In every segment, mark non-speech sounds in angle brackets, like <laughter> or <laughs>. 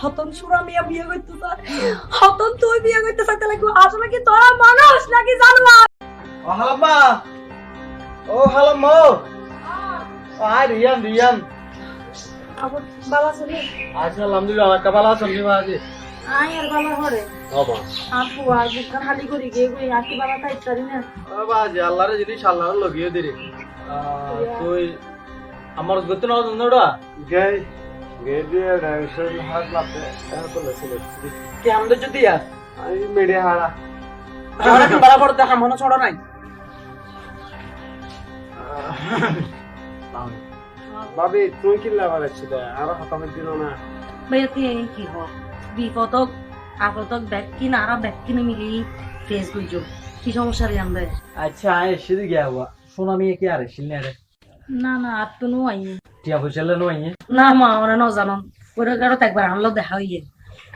হতন সুরা মিয়া বিয়ে করতে চায়। হতন তুই বিয়ে করতে চাই তাহলে কি- আসলে কি তোরা মানুষ নাকি জানোয়ার? ও হালাম্মা। ও হালাম্মা। আয় রিয়ান রিয়ান। আবার বাবা শুনি আলহামদুলিল্লাহ আমার কাবালা আছেন আজি আয় আর বাবা ঘরে বাবা। আপু আজ খালি করি গে গই আকি বাবা তাই পারি না? বাবা আজি আল্লাহরে জিনিস আল্লাহর লগিয়ে দিরে তুই আমার গতি নড়া গই মনে ভাবি তুই কি লাভার আর হতামে দিল না। ভাইয়া তুই এই কি হ? বিপদক আপদক ব্যাগ কিনা আর ব্যাগ কিনে মিলি ফেস কি সমস্যা রে আমরা আচ্ছা আয় গিয়া সোনা মেয়ে কি আর না না না আর তো নো আইয়ে টিয়া পয়সা নো না মা ওরা ন জানন কারও একবার আনলো দেখা হইয়ে।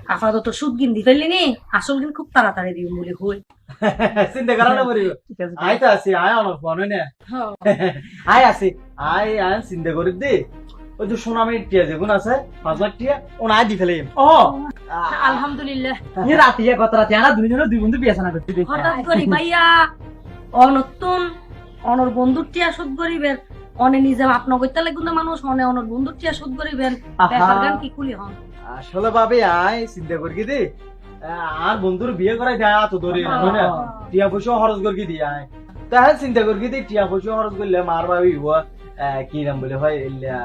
আপাতত সুদ গিন দি ফেললি নি আসল গিন খুব তাড়াতাড়ি দিও বলে হই <laughs> চিন্তা করা না <laughs> আয় তো আছি আয় অনেক না হ্যাঁ। <laughs> আয় আয় আয় চিন্তা করি দে। ওই টিয়া যেগুন আছে পাঁচ লাখ টিয়া ও নাই দি ফেলে। ও! আলহামদুলিল্লাহ। নি রাতে কত রাতে আনা দুইজনে দুই বন্ধু বিয়ে সানা করতে দেখি হঠাৎ করি ভাইয়া। অনতুন অনর বন্ধুর টিয়া সুদ করিবেন অনে নিজে আপনা করতে লাগুন মানুষ অনে অনর বন্ধুর টিয়া সুদ করিবেন আহা। গান কি কুলি হন? আসলে ভাবে আয় চিন্তা করি দে? আর বন্ধুর বিয়ে করাই দেয় তো ধরে না? টিয়া পয়সা খরচ করি দি আয়। তাহলে চিন্তা করি দে টিয়া পয়সা খরচ করলে মার ভাবি হুয়া কি নাম বলে হয় ইল্লা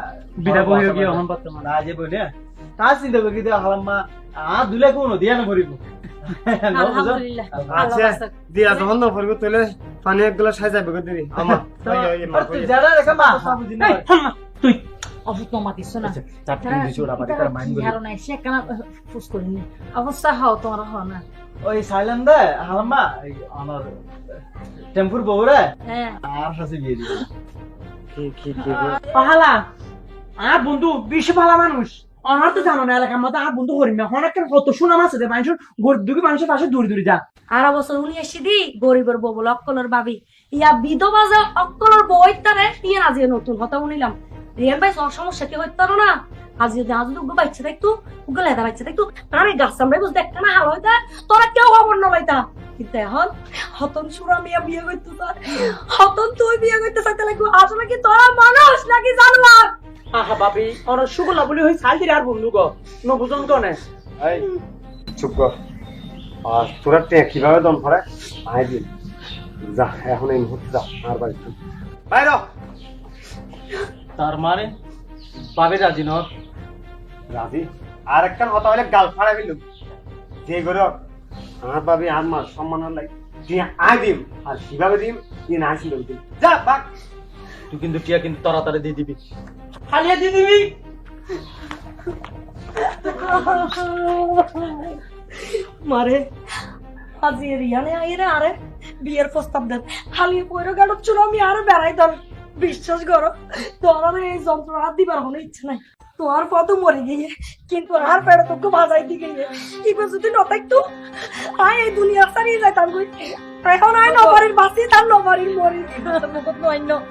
বিনা বহির গিয়ে হন পারতাম না যে বই না। তা চিন্তা করি দে হালাম্মা আর দুলে কোন দিয়া না আলহামদুলিল্লাহ আচ্ছা দিয়া যখন পানি আমা তুই রেখে মা। তুই। মাতিস না। অবস্থা হও তোমার হও না। ওই সাইলেন দে হালাম্মা আমার টেম্পুর বউরে। হ্যাঁ। আর সাথে বিয়ে দিবে। কি কি কি পাহালা। আর বন্ধু বেশি ভালো মানুষ। অনার তো জানো না এলাকার মধ্যে আর বন্ধু না। কত সুনাম আছে মানুষের গরিব দুঃখী মানুষের পাশে দূরে দূরে যা। আর উনি এসে দি গরিবের বউ বলে অক্কলের ভাবি ইয়া বিধবা যে বউ হইতারে ইয়ে নতুন উনিলাম ভাই সমস্যা কি হইতারো না? আজ যদি আজ উগ্র বাচ্চা দেখতো উগ্র লেদা বাচ্চা দেখতো আমি গাছ একটা না হাল হইতা, তোরা কেউ খবর না লইতা কিন্তু এখন হতন সুরা মিয়া বিয়ে করতে হতন তুই বিয়ে করতে চাই তাহলে কি- আসলে কি তোরা মানুষ নাকি আহা বাপি। অনার সুগলা বলি হই সাল আর বন্ধু গো ন? বুঝন এই চুপ কর আর তোরা তে কীভাবে দম আই দিন যা এখন এই মুহূর্তে যা আর বাড়ি চুপ বাইরে তার মানে? পাবে রাজি নর রাজি আর একটা কথা হলে গাল ফাড়া ফেললুম যে আমার সম্মান লাগে। তুই আই দিম। আর কীভাবে দিম? তুই না দিম। যা বাক। তুই কিন্তু টিয়া কিন্তু তাড়াতাড়ি দিয়ে দিবি। খালিয়া দিয়ে দিবি। মারে, আজি রিয়ানে আইরে আরে, বিয়ের প্রস্তাব দেন। খালি পয়রো গাড়ো চুলো আমি আরও বেড়াই দল বিশ্বাস করো, তোর আর এই যন্ত্রণা দিবার কোনো ইচ্ছে নাই। তোমার পথ মরে গিয়ে, কিন্তু আর পেড়ে তোকে বাজাই দিকে এবার যদি নতাইতো আয় এই দুনিয়া সারিয়ে যাইতাম এখন আয় নবারির বাসি তার নবারির মরি নয়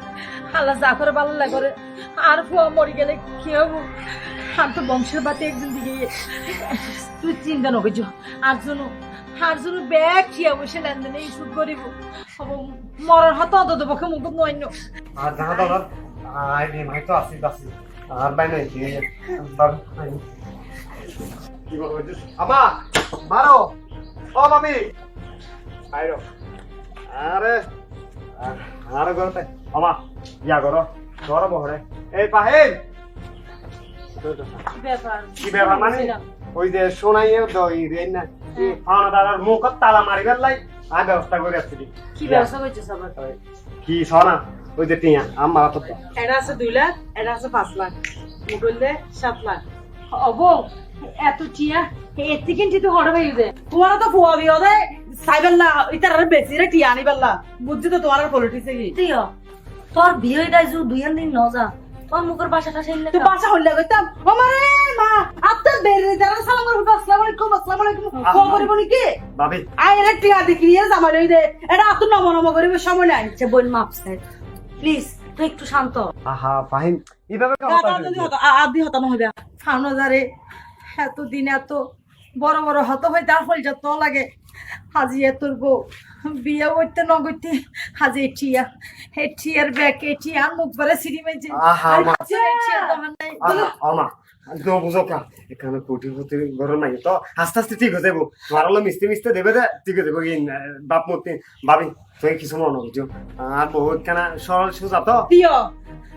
আল্লাহ যা করে ভালো লাগে আর ফুয়া মরি গেলে কি হব? আর তো বংশের বাতে একজন দিকে তুই চিন্তা নকরিস আরজনু আরজনু ব্যাগ খিয়া বসে লেনদেনে ইস্যু করিব। মরার হাত অন্তত পক্ষে মুখ নয় আর জানা দাদা আই দিম তো আসি আসি আর বাই নাই কি? কি বলব আমা মারো। ও মামি। আইরো আরে। আরে করতে আমা ইয়া করো ধরো বহরে এই পাহেন কি ব্যাপার মানে ওই যে শোনাইয়ে দই রে না ফানা দাদার মুখ তালা মারিবার লাই আর ব্যবস্থা করে আসছি কি ব্যবসা করছিস আবার কি শোনা ওই যে টিয়া আমার তো এটা আছে দুই লাখ এটা আছে পাঁচ লাখ মোবাইলে সাত লাখ অব এত টিয়া এর থেকে কিন্তু হড় হয়ে যায় তোমার তো ফুয়া বিয়ে দে সাইবেল্লা ইতার বেশি রে টিয়া আনিবেল্লা? বুঝছি তো তোমার পলিটিক্সে কি? তোর বিয়ে জু দুই দিন ন যা। তোর মুখের বাসাটা সেই তুই বাসা হইলে কইতাম। মা আত্মা বেরে যারা সালাম আলাইকুম আসসালামু আলাইকুম আসসালামু আলাইকুম। ফোন করিব নাকি ভাবি আই দেখি নিয়ে জামাই লই দে। এটা আত্ম নম নম করিব সময় নাই। বোন মাপ প্লিজ তুই একটু শান্ত। আহা ফাহিম এইভাবে কেন কথা বলছিস? আদি হতানো হইবা। ফাউন যারে এতদিন এত বড় বড় হত হয়ে তার হল যত লাগে। হাজি এতর বউ। বিয়ে করতে ন করতে হাজি এটিয়া। এটিয়ার ব্যাগ এটিয়া মুখ ভরে সিঁড়ি মেজে এখানে কোটি ঘর নাই। তো আস্তে আস্তে ঠিক হয়ে যাব। তোমার হলো মিস্তে মিস্তে দেবে দে ঠিক হয়ে যাব। বাপ মতি ভাবি তুই কিছু মনে বুঝো আর বহুত কেনা সরল সোজা তো। প্রিয়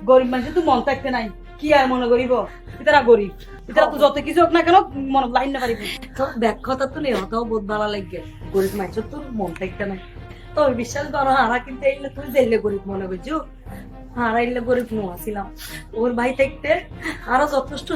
গরিব মানুষের তো মন থাকতে নাই। কি আর মনে করিব? তারা গরিব। তারা তো যত কিছু হোক না কেন মন লাইন না পারিব। তো দেখ তো নেই হতাও বহুত ভালো লাগে। গরিব মানুষের তোর মন থাকতে নাই। তো বিশ্বাস করো হারা কিন্তু এইলে তুই যাইলে গরিব মনে করছ হারা গরিব নোয়াছিলাম ওর ভাই থাকতে আরও যথেষ্ট